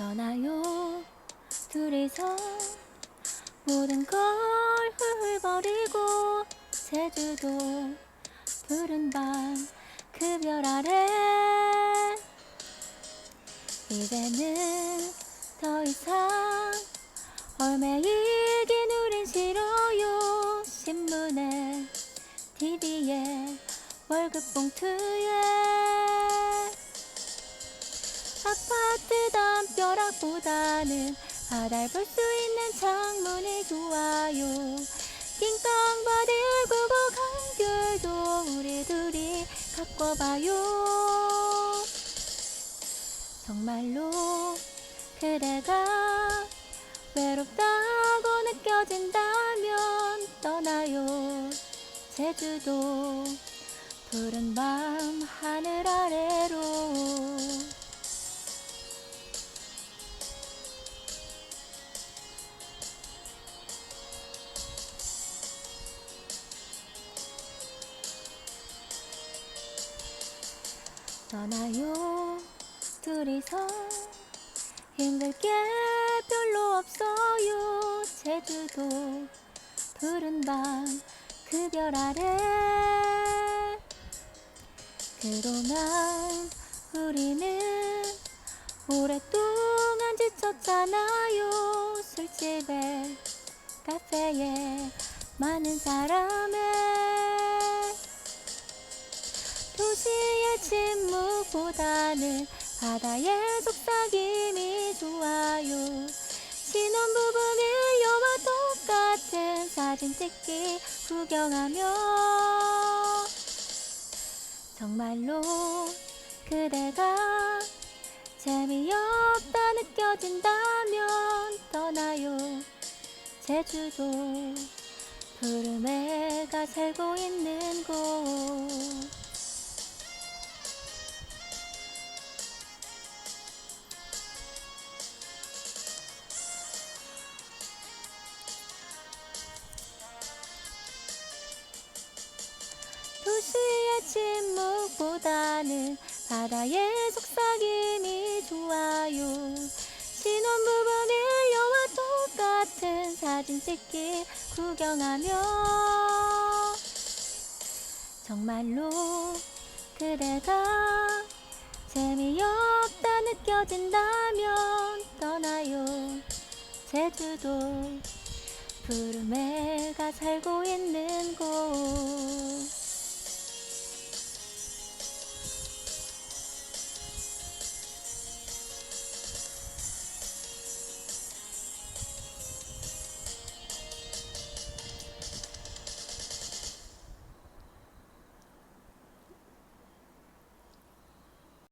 떠나요. 둘이서 모든 걸 훌훌거리고 제주도 푸른 밤 그 별 아래 이제는 더 이상 얼매이긴 우린 싫어요. 신문에 TV에 월급 봉투에 담벼락보다는 바다를 볼 수 있는 창문이 좋아요. 바들 구고 감귤도 우리 둘이 가꿔봐요. 정말로 그대가 외롭다고 느껴진다면 떠나요. 제주도 푸른 밤 하늘 아래 떠나요. 둘이서 힘들 게 별로 없어요. 제주도 푸른 밤 그 별 아래. 그동안 우리는 오랫동안 지쳤잖아요. 술집에 카페에 많은 사람에 도시의 침묵보다는 바다의 속삭임이 좋아요. 신혼부부 밀려와 똑같은 사진 찍기 구경하며 정말로 그대가 재미없다 느껴진다면 떠나요. 제주도 푸름에가 살고 있는 곳 침묵보다는 바다의 속삭임이 좋아요. 신혼부부 밀려와 똑같은 사진 찍기 구경하며 정말로 그대가 재미없다 느껴진다면 떠나요. 제주도 푸름에가 살고 있는 곳